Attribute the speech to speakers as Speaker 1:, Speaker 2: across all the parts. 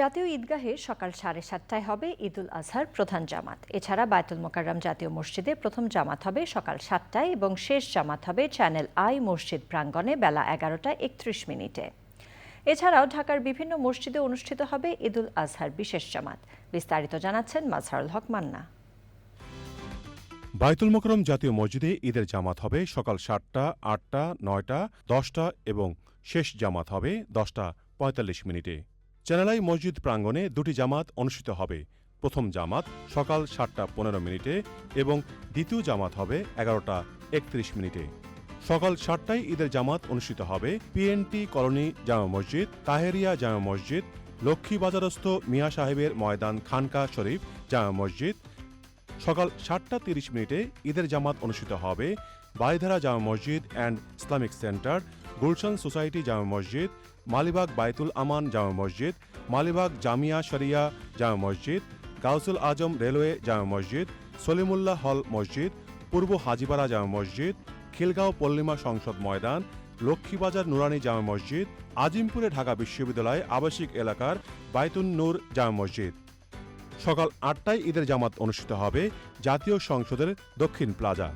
Speaker 1: জাতীয় ঈদগাহে সকাল সাড়ে সাতটায় হবে ঈদুল আজহার প্রধান জামাত। এছাড়া বায়তুল মোকাররম জাতীয় মসজিদে প্রথম জামাত হবে সকাল সাতটায় এবং শেষ জামাত হবে চ্যানেল আই মসজিদ প্রাঙ্গণে বেলা এগারোটা একত্রিশ মিনিটে। এছাড়াও ঢাকার বিভিন্ন মসজিদে অনুষ্ঠিত হবে ঈদুল আজহার বিশেষ জামাত। বিস্তারিত জানাচ্ছেন মাজহারুল হক মান্না।
Speaker 2: বায়তুল মোকরম জাতীয় মসজিদে ঈদের জামাত হবে সকাল সাতটা, আটটা, নয়টা, দশটা এবং শেষ জামাত হবে দশটা পঁয়তাল্লিশ মিনিটে। চ্যানেলাই মসজিদ প্রাঙ্গণে দুটি জামাত অনুষ্ঠিত হবে। প্রথম জামাত সকাল সাতটা পনেরো মিনিটে এবং দ্বিতীয় জামাত হবে এগারোটা একত্রিশ মিনিটে। সকাল সাতটায় ঈদের জামাত অনুষ্ঠিত হবে পিএনটি কলোনি জামা মসজিদ, তাহেরিয়া জামা মসজিদ, লক্ষ্মীবাজারস্থ মিয়া সাহেবের ময়দান খানকা শরীফ জামা মসজিদ সকাল সাতটা তিরিশ মিনিটে ঈদের জামাত অনুষ্ঠিত হবে বাইধারা Jama Masjid and Islamic centre, Gulshan society Jama Masjid, Malibagh বাইতুল আমান জামা মসজিদ, মালিবাগ জামিয়া শরিয়া জামা মসজিদ, গাউসুল আজম রেলওয়ে জামা মসজিদ, সলিমুল্লাহ হল মসজিদ, পূর্ব হাজিপাড়া জামা মসজিদ, খিলগাঁও পল্লিমা সংসদ ময়দান, লক্ষ্মীবাজার নুরানি জামা মসজিদ, আজিমপুরে ঢাকা বিশ্ববিদ্যালয় আবাসিক এলাকার বাইতুন নূর জামা মসজিদ। সকাল আটটায় ঈদের জামাত অনুষ্ঠিত হবে জাতীয় সংসদের দক্ষিণ প্লাজা।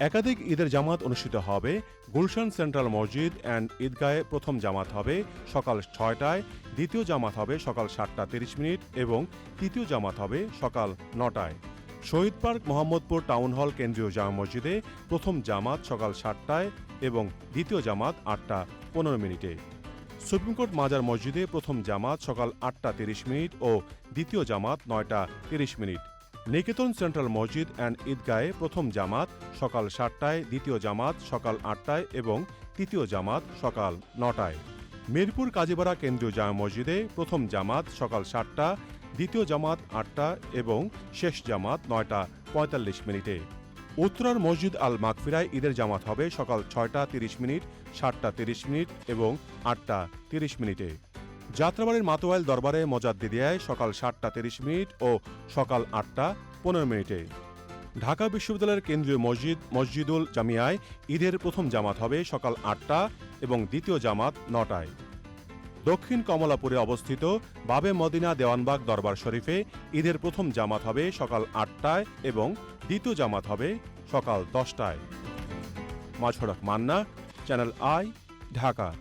Speaker 2: একাধিক ঈদের জামাত অনুষ্ঠিত হবে গুলশান সেন্ট্রাল মসজিদ অ্যান্ড ঈদগাহে প্রথম জামাত হবে সকাল ছয়টায়, দ্বিতীয় জামাত হবে সকাল সাতটা তিরিশ মিনিট এবং তৃতীয় জামাত হবে সকাল নটায়। শহীদ পার্ক মোহাম্মদপুর টাউন হল কেন্দ্রীয় জামা মসজিদে প্রথম জামাত সকাল সাতটায় এবং দ্বিতীয় জামাত আটটা পনেরো মিনিটে। সুপ্রিম কোর্ট মাজার মসজিদে প্রথম জামাত সকাল আটটা তিরিশ মিনিট ও দ্বিতীয় জামাত নয়টা তিরিশ minute. Niketan central Masjid and ঈদগাহে প্রথম জামাত সকাল সাতটায়, দ্বিতীয় জামাত সকাল আটটায় এবং তৃতীয় জামাত সকাল নটায়। মিরপুর কাজীপাড়া কেন্দ্রীয় জামা মসজিদে প্রথম জামাত সকাল সাতটা, দ্বিতীয় জামাত আটটা এবং শেষ জামাত নয়টা পঁয়তাল্লিশ মিনিটে। উত্তরার মসজিদ আল মাকফিরায় ঈদের জামাত হবে সকাল ছয়টা তিরিশ মিনিট, সাতটা তিরিশ মিনিট এবং আটটা তিরিশ মিনিটে। যাত্রাবাড়ির মাতোয়াইল দরবারে মজাদ্দিদিয়ায় সকাল সাতটা তিরিশ মিনিট ও সকাল আটটা পনেরো মিনিটে। ঢাকা বিশ্ববিদ্যালয়ের কেন্দ্রীয় মসজিদ, মসজিদুল জামিয়ায় ঈদের প্রথম জামাত হবে সকাল আটটা এবং দ্বিতীয় জামাত নটায়। দক্ষিণ কমলাপুরে অবস্থিত বাবে মদিনা দেওয়ানবাগ দরবার শরীফে ঈদের প্রথম জামাত হবে সকাল আটটায় এবং দ্বিতীয় জামাত হবে সকাল দশটায়। মাছড়ক মান্না, চ্যানেল আই, ঢাকা।